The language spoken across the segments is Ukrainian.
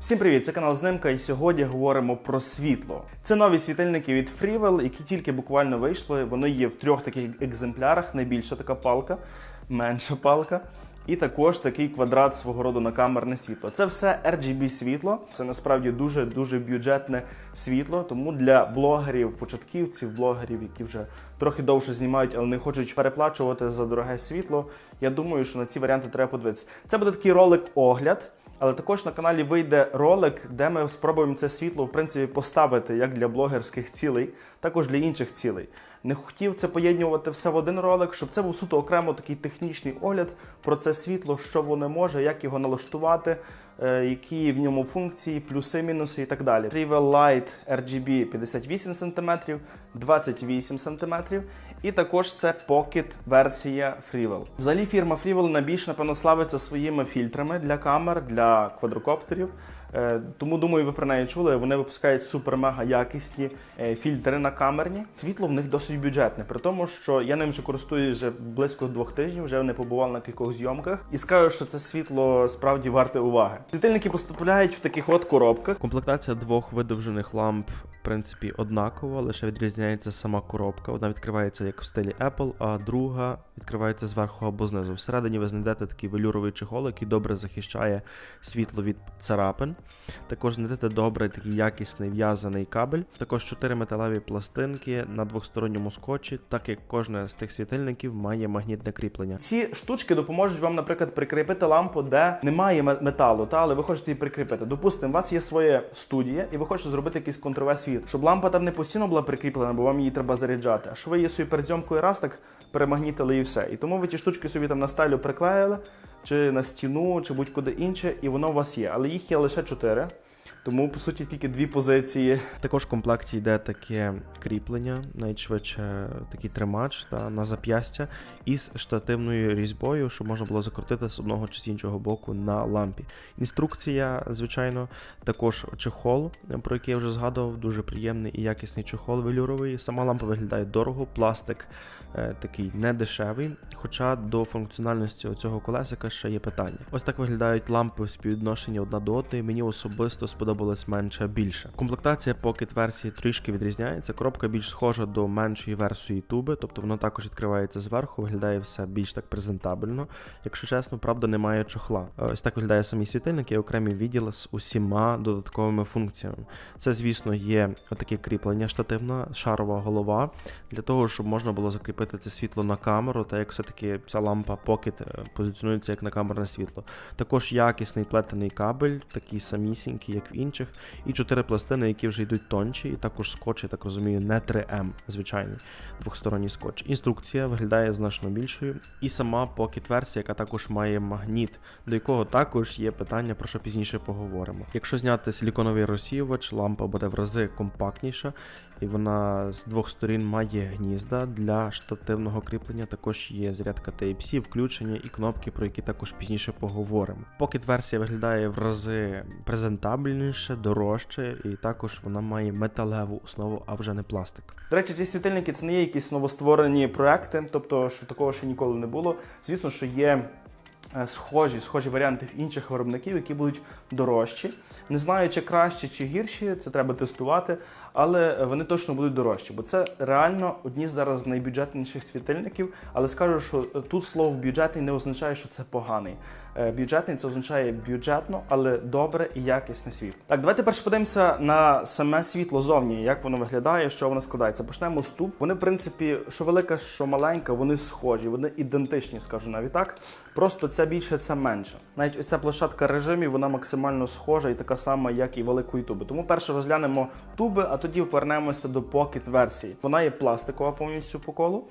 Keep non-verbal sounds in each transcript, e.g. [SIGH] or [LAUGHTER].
Всім привіт! Це канал Знимка, і сьогодні говоримо про світло. Це нові світильники від Freewell, які тільки буквально вийшли. Вони є в трьох таких екземплярах: найбільша така палка, менша палка. І також такий квадрат свого роду на камерне світло. Це все RGB світло. Це насправді дуже дуже бюджетне світло. Тому для блогерів, початківців, блогерів, які вже трохи довше знімають, але не хочуть переплачувати за дороге світло. Я думаю, що на ці варіанти треба подивитися. Це буде такий ролик-огляд. Але також на каналі вийде ролик, де ми спробуємо це світло в принципі поставити як для блогерських цілей, також для інших цілей. Не хотів це поєднувати все в один ролик, щоб це був суто окремо такий технічний огляд про це світло, що воно може, як його налаштувати, е, які в ньому функції, плюси, мінуси і так далі. Trivel Light RGB 58 см, 28 см. І також це Pocket версія Freewell. Взагалі фірма Freewell найбільш напевно славиться своїми фільтрами для камер, для квадрокоптерів. Е, Тому думаю, ви про неї чули. Вони випускають супер-мега якісні е, фільтри на камерні. Світло в них досить бюджетне, при тому, що я ним вже користуюсь вже близько двох тижнів, вже не побував на кількох зйомках. І скажу, що це світло справді варте уваги. Світильники поступляють в таких от коробках. Комплектація двох видовжених ламп, в принципі, однакова, лише відрізняється сама коробка. Одна відкривається як в стилі Apple, а друга відкривається зверху або знизу. Всередині ви знайдете такий велюровий чехол, який добре захищає світло від царапин. Також знайдете добрий такий якісний в'язаний кабель. Також чотири металеві пластинки на двохсторонньому скотчі, так як кожне з тих світильників має магнітне кріплення. Ці штучки допоможуть вам, наприклад, прикріпити лампу, де немає металу, та але ви хочете її прикріпити. Допустимо, у вас є своя студія, і ви хочете зробити якийсь контрове світ, щоб лампа там не постійно була прикріплена, бо вам її треба заряджати. А що ви її собі перед зйомкою раз так перемагнітили і все. І тому ви ті штучки собі там на стелю приклеїли, чи на стіну, чи будь-куди інше, і воно у вас є. Але їх є лише чотири. Тому, по суті, тільки дві позиції. Також в комплекті йде таке кріплення, найшвидше такий тримач та, на зап'ястя із штативною різьбою, щоб можна було закрутити з одного чи з іншого боку на лампі. Інструкція, звичайно, також чехол, про який я вже згадував, дуже приємний і якісний чехол велюровий. Сама лампа виглядає дорого, пластик е, такий недешевий, хоча до функціональності цього колесика ще є питання. Ось так виглядають лампи в співвідношенні одна до одної. Мені особисто сподобалось менше більше. Комплектація Pocket версії трішки відрізняється. Коробка більш схожа до меншої версії туби, тобто воно також відкривається зверху, виглядає все більш так презентабельно. Якщо чесно, правда, немає чохла. Е, Ось так виглядає самий світильник і окремий відділ з усіма додатковими функціями. Це, звісно, є таке кріплення штативна, шарова голова для того, щоб можна було закріпити це світло на камеру, та як все-таки ця лампа Pocket е, позиціонується як на камерне світло. Також якісний плетений кабель, такий самісінький, як в інших, і чотири пластини, які вже йдуть тонші, і також скотч, я так розумію, не 3М, звичайний двохсторонній скотч. Інструкція виглядає значно більшою, і сама Pocket версія, яка також має магніт, до якого також є питання, про що пізніше поговоримо. Якщо зняти силіконовий розсіювач, лампа буде в рази компактніша, і вона з двох сторін має гнізда для штативного кріплення. Також є зарядка Type-C, включення і кнопки, про які також пізніше поговоримо. Pocket версія виглядає в рази презентабельніше, дорожче, і також вона має металеву основу, а вже не пластик. До речі, ці світильники це не є якісь новостворені проекти, тобто, що такого ще ніколи не було. Звісно, що є е, схожі, схожі варіанти інших виробників, які будуть дорожчі. Не знаю, чи краще, чи гірші, це треба тестувати, але вони точно будуть дорожчі, бо це реально одні зараз з найбюджетніших світильників. Але скажу, що тут слово бюджетний не означає, що це поганий. Е, Бюджетний це означає бюджетно, але добре і якісне світло. Так, давайте перше подивимося на саме світло зовні, як воно виглядає, що воно складається. Почнемо з туб. Вони, в принципі, що велика, що маленька, вони схожі, вони ідентичні, скажу навіть так. Просто це більше, це менше. Навіть оця площадка режимів, вона максимально схожа і така сама, як і великої туби. Тому перше розглянемо туби, а тоді повернемося до Pocket версії. Вона є пластикова повністю по колу.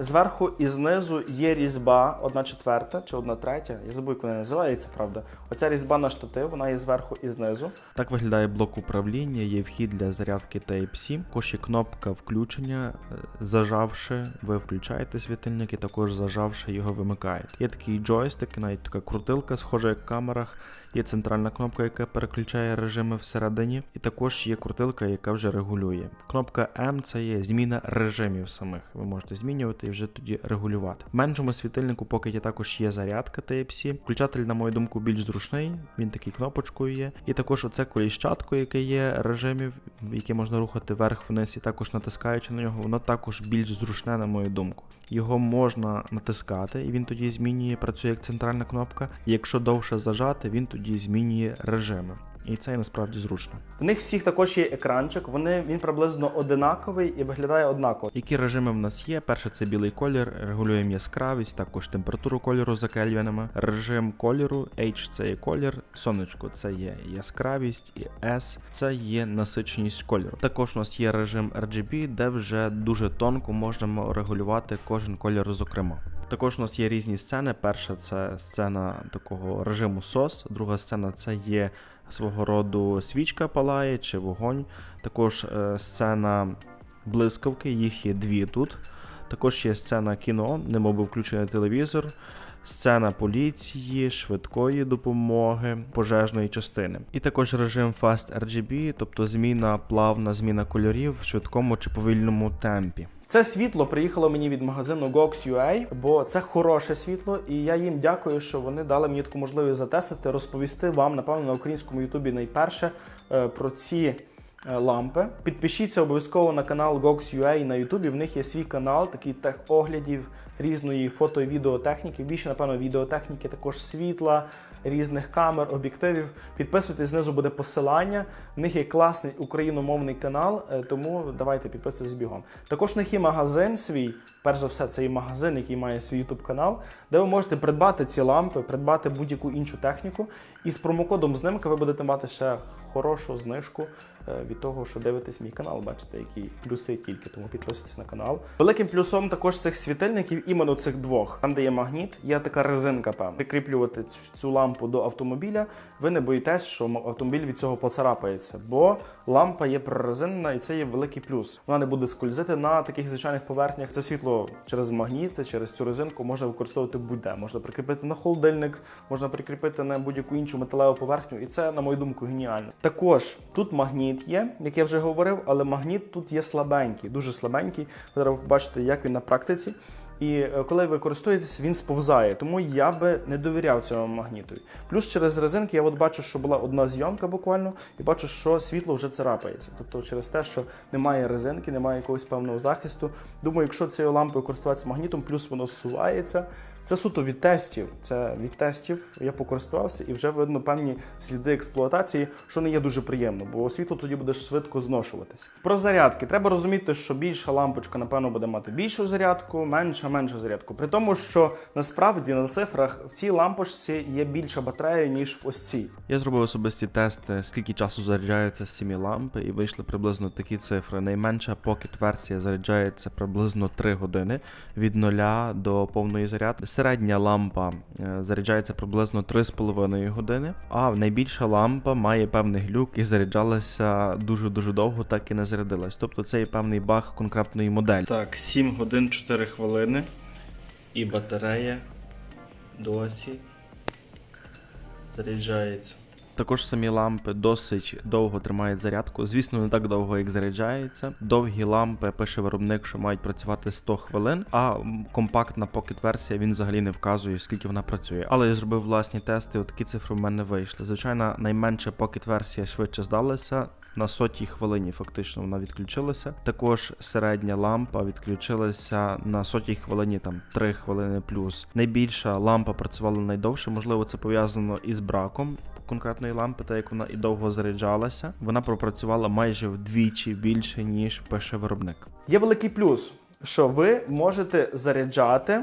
Зверху і знизу є різьба, одна четверта чи одна третя. Я забув, як вона називається, правда. Оця різьба на штатив, вона є зверху і знизу. Так виглядає блок управління, є вхід для зарядки Type-C, також є кнопка включення. е, Зажавши, ви включаєте світильник і також зажавши його вимикаєте. Є такий джойстик, навіть така крутилка, схожа як в камерах. Є центральна кнопка, яка переключає режими всередині, і також є крутилка, яка вже регулює. Кнопка М це є зміна режимів самих. Ви можете змінювати і вже тоді регулювати. В меншому світильнику поки також є зарядка Type-C. Включатель, на мою думку, більш зручний. Він такий кнопочкою є. І також оце коліщатко, яке є режимів, яке можна рухати вверх-вниз, і також натискаючи на нього, воно також більш зручне, на мою думку. Його можна натискати, і він тоді змінює, працює як центральна кнопка. І якщо довше зажати, він тоді змінює режими. І це насправді зручно. В них всіх також є екранчик, вони, він приблизно одинаковий і виглядає однаково. Які режими в нас є? Перше це білий колір, регулюємо яскравість, також температуру кольору за кельвінами. Режим кольору H це є колір, сонечко це є яскравість, і S це є насиченість кольору. Також у нас є режим RGB, де вже дуже тонко можемо регулювати кожен колір зокрема. Також у нас є різні сцени. Перша це сцена такого режиму SOS, друга сцена це є свого роду свічка палає чи вогонь. Також е, сцена блискавки, їх є дві тут. Також є сцена кіно, немоби включений телевізор, сцена поліції, швидкої допомоги, пожежної частини. І також режим Fast RGB, тобто зміна плавна зміна кольорів в швидкому чи повільному темпі. Це світло приїхало мені від магазину Gox.ua, бо це хороше світло, і я їм дякую, що вони дали мені таку можливість затестити, розповісти вам, напевно, на українському Ютубі найперше е, про ці е, лампи. Підпишіться обов'язково на канал Gox.ua на Ютубі. В них є свій канал, такий техоглядів різної фото і відеотехніки. Більше, напевно, відеотехніки, також світла, різних камер, об'єктивів. Підписуйтесь, знизу буде посилання. В них є класний україномовний канал, е, тому давайте підписуйтесь бігом. Також в них є магазин свій. Перш за все, це є магазин, який має свій YouTube канал, де ви можете придбати ці лампи, придбати будь-яку іншу техніку. І з промокодом знимка ви будете мати ще хорошу знижку від того, що дивитесь мій канал. Бачите, які плюси тільки, тому підписуйтесь на канал. Великим плюсом також цих світильників, іменно цих двох, там де є магніт, є така резинка, певна. Прикріплювати цю- лампу до автомобіля. Ви не боїтесь, що автомобіль від цього поцарапається, бо лампа є прорезинена, і це є великий плюс. Вона не буде скользити на таких звичайних поверхнях. Це світло через магніти, через цю резинку можна використовувати будь-де. Можна прикріпити на холодильник, можна прикріпити на будь-яку іншу металеву поверхню, і це, на мою думку, геніально. Також тут магніт є, як я вже говорив, але магніт тут є слабенький, дуже слабенький. Ви зараз побачите, як він на практиці. І е, коли ви користуєтесь, він сповзає. Тому я би не довіряв цьому магніту. Плюс через резинки я от бачу, що була одна зйомка буквально, і бачу, що світло вже царапається. Тобто через те, що немає резинки, немає якогось певного захисту. Думаю, якщо цією лампою користуватися магнітом, плюс воно зсувається. Це суто від тестів. Це від тестів я покористувався і вже видно певні сліди експлуатації, що не є дуже приємно, бо світло тоді буде швидко зношуватися. Про зарядки треба розуміти, що більша лампочка, напевно, буде мати більшу зарядку, менша меншу зарядку. При тому, що насправді на цифрах в цій лампочці є більша батарея, ніж в ось цій. Я зробив особисті тести, скільки часу заряджаються ціми лампи, і вийшли приблизно такі цифри. Найменша Pocket версія заряджається приблизно 3 години від 0 до повної зарядки. Середня лампа е, заряджається приблизно 3,5 години, а найбільша лампа має певний глюк і заряджалася дуже дуже довго, так і не зарядилась. Тобто це є певний баг конкретної моделі. Так, 7 годин 4 хвилини, і батарея досі заряджається. Також самі лампи досить довго тримають зарядку. Звісно, не так довго, як заряджається. Довгі лампи пише виробник, що мають працювати 100 хвилин, а компактна Pocket версія він взагалі не вказує, скільки вона працює. Але я зробив власні тести, от такі цифри в мене вийшли. Звичайно, найменша Pocket версія швидше здалася. На сотій хвилині фактично вона відключилася. Також середня лампа відключилася на сотій хвилині, там 3 хвилини плюс. Найбільша лампа працювала найдовше, можливо, це пов'язано із браком конкретної лампи, так як вона і довго заряджалася. Вона пропрацювала майже вдвічі більше, ніж пише виробник. Є великий плюс, що ви можете заряджати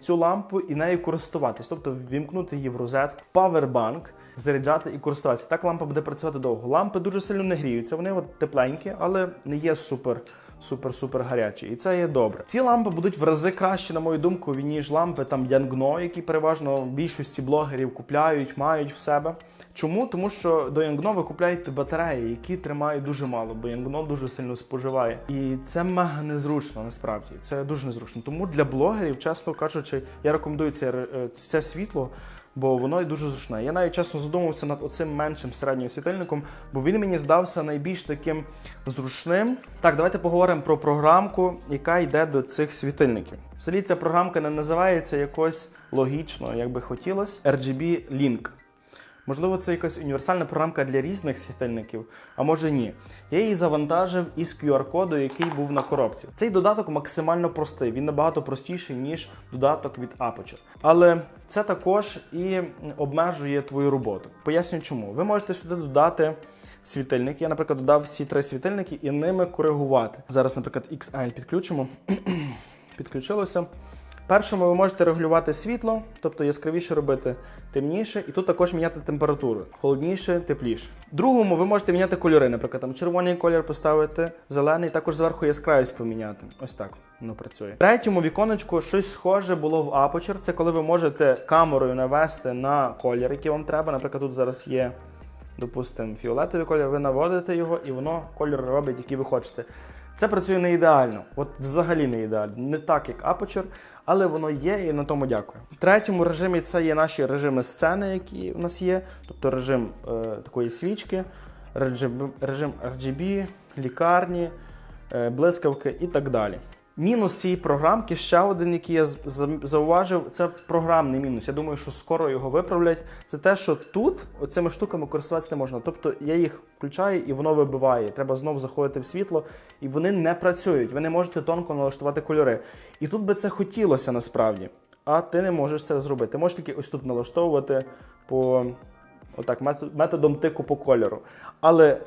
цю лампу і нею користуватись, тобто ввімкнути її в розетку, в павербанк, заряджати і користуватися. Так лампа буде працювати довго. Лампи дуже сильно не гріються, вони от тепленькі, але не є супер. Супер-супер гарячі, і це є добре. Ці лампи будуть в рази краще, на мою думку, ніж лампи там Янгно, які переважно більшості блогерів купляють, мають в себе. Чому? Тому що до Янгно ви купляєте батареї, які тримають дуже мало, бо Янгно дуже сильно споживає. І це мега незручно, насправді. Це дуже незручно. Тому для блогерів, чесно кажучи, я рекомендую це, е, це світло. Бо воно і дуже зручне. Я навіть чесно задумався над оцим меншим середнім світильником, бо він мені здався найбільш таким зручним. Так, давайте поговоримо про програмку, яка йде до цих світильників. Взагалі ця програмка не називається якось логічно, як би хотілося. RGB Link. Можливо, це якась універсальна програмка для різних світильників, а може ні. Я її завантажив із QR-коду, який був на коробці. Цей додаток максимально простий, він набагато простіший, ніж додаток від Aperture. Але це також і обмежує твою роботу. Поясню чому. Ви можете сюди додати світильник. Я, наприклад, додав всі три світильники і ними коригувати. Зараз, наприклад, XL підключимо. [CLEARS THROAT] Підключилося. Першому ви можете регулювати світло, тобто яскравіше робити темніше, і тут також міняти температуру, холодніше, тепліше. Другому ви можете міняти кольори, наприклад, там червоний колір поставити, зелений, також зверху яскравість поміняти. Ось так воно працює. Третьому віконечку щось схоже було в Aperture. Це коли ви можете камерою навести на колір, який вам треба. Наприклад, тут зараз є, допустимо, фіолетовий колір, ви наводите його, і воно кольор робить, який ви хочете. Це працює не ідеально, от взагалі не ідеально, не так як Aperture, але воно є і на тому дякую. В третьому режимі це є наші режими сцени, які у нас є, тобто режим е, такої свічки, режим, режим RGB, лікарні, е, блискавки і так далі. Мінус цієї програмки, ще один, який я зауважив, це програмний мінус. Я думаю, що скоро його виправлять. Це те, що тут оцими штуками користуватися не можна. Тобто я їх включаю і воно вибиває. Треба знов заходити в світло, і вони не працюють. Ви не можете тонко налаштувати кольори. І тут би це хотілося насправді. А ти не можеш це зробити. Ти можеш тільки ось тут налаштовувати по отак, методом тику по кольору. Але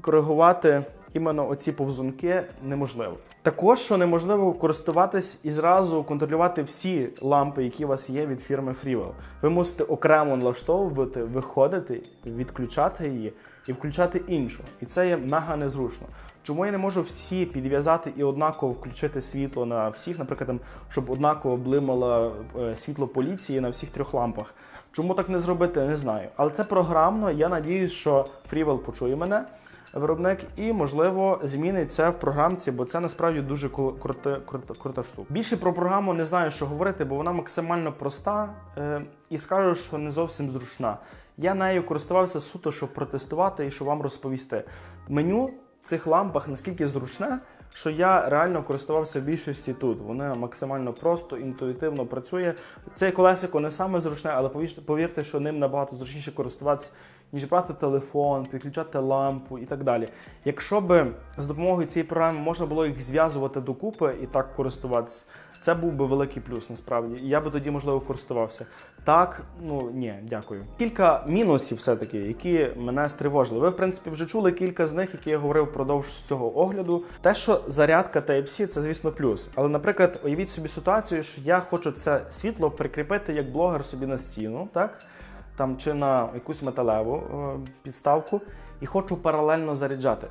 коригувати іменно оці повзунки неможливо. Також що неможливо користуватись і зразу контролювати всі лампи, які у вас є від фірми Freewell. Ви мусите окремо налаштовувати, виходити, відключати її і включати іншу. І це є мега незручно. Чому я не можу всі підв'язати і однаково включити світло на всіх, наприклад, там, щоб однаково блимало е, світло поліції на всіх трьох лампах? Чому так не зробити, не знаю. Але це програмно. Я надіюсь, що Freewell почує мене, виробник, і можливо змінить це в програмці, бо це насправді дуже крута, крута, крута штука. Більше про програму не знаю, що говорити, бо вона максимально проста е, і скажу, що не зовсім зручна. Я нею користувався суто, щоб протестувати і щоб вам розповісти. Меню в цих лампах настільки зручне, що я реально користувався в більшості тут. Воно максимально просто, інтуїтивно працює. Це колесико не саме зручне, але повірте, що ним набагато зручніше користуватися, ніж брати телефон, підключати лампу і так далі. Якщо би з допомогою цієї програми можна було їх зв'язувати докупи і так користуватися, це був би великий плюс насправді. І я би тоді, можливо, користувався. Так, ну ні, дякую. Кілька мінусів, все-таки, які мене стривожили. Ви, в принципі, вже чули кілька з них, які я говорив впродовж цього огляду. Те, що зарядка Type-C, це, звісно, плюс. Але, наприклад, уявіть собі ситуацію, що я хочу це світло прикріпити як блогер собі на стіну, так? Там чи на якусь металеву е, підставку, і хочу паралельно заряджати.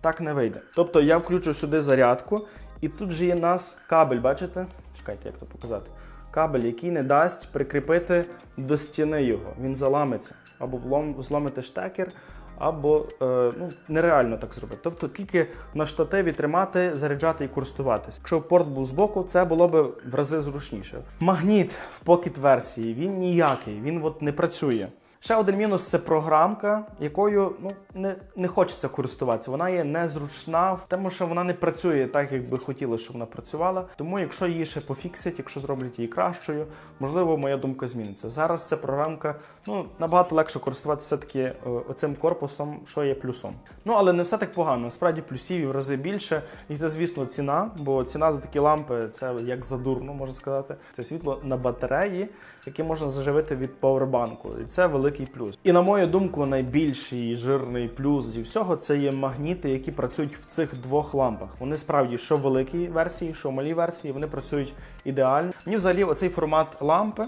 Так не вийде. Тобто я включу сюди зарядку, і тут же є нас кабель, бачите? Чекайте, як то показати. Кабель, який не дасть прикріпити до стіни його. Він заламиться. Або влом, зломити штекер, або е, ну, нереально так зробити. Тобто тільки на штативі тримати, заряджати і користуватися. Якщо порт був збоку, це було б в рази зручніше. Магніт в покет версії він ніякий, він от не працює. Ще один мінус це програмка, якою ну не, не хочеться користуватися. Вона є незручна, тому що вона не працює так, як би хотілося, щоб вона працювала. Тому, якщо її ще пофіксять, якщо зроблять її кращою, можливо, моя думка зміниться. Зараз ця програмка ну набагато легше користуватися все таки оцим корпусом, що є плюсом. Ну але не все так погано. Насправді плюсів в рази більше. І це, звісно, ціна, бо ціна за такі лампи це як задурно, можна сказати. Це світло на батареї, яке можна заживити від пауербанку. І це великий плюс. І на мою думку, найбільший жирний плюс зі всього це є магніти, які працюють в цих двох лампах. Вони справді що в великій версії, що в малій версії, вони працюють ідеально. Мені взагалі оцей формат лампи.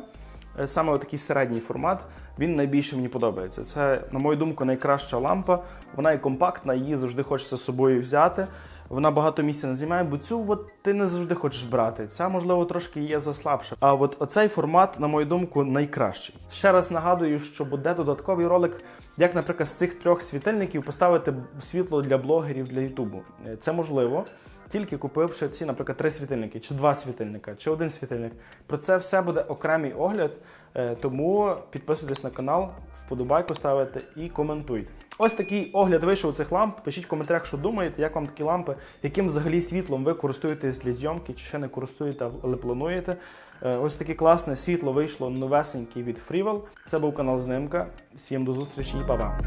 Е, Саме такий середній формат, він найбільше мені подобається. Це, на мою думку, найкраща лампа. Вона і компактна, її завжди хочеться з собою взяти. Вона багато місця не займає, бо цю от ти не завжди хочеш брати. Ця, можливо, трошки є заслабша. А от оцей формат, на мою думку, найкращий. Ще раз нагадую, що буде додатковий ролик, як, наприклад, з цих трьох світильників поставити світло для блогерів для Ютубу. Е, Це можливо. Тільки купивши ці, наприклад, три світильники, чи два світильника, чи один світильник. Про це все буде окремий огляд Е, Тому підписуйтесь на канал, вподобайку ставите і коментуйте. Ось такий огляд вийшов цих ламп. Пишіть в коментарях, що думаєте, як вам такі лампи, яким взагалі світлом ви користуєтесь для зйомки, чи ще не користуєте, але плануєте. Е, Ось таке класне світло вийшло новесеньке від Freewell. Це був канал Знимка. Всім до зустрічі і па-па.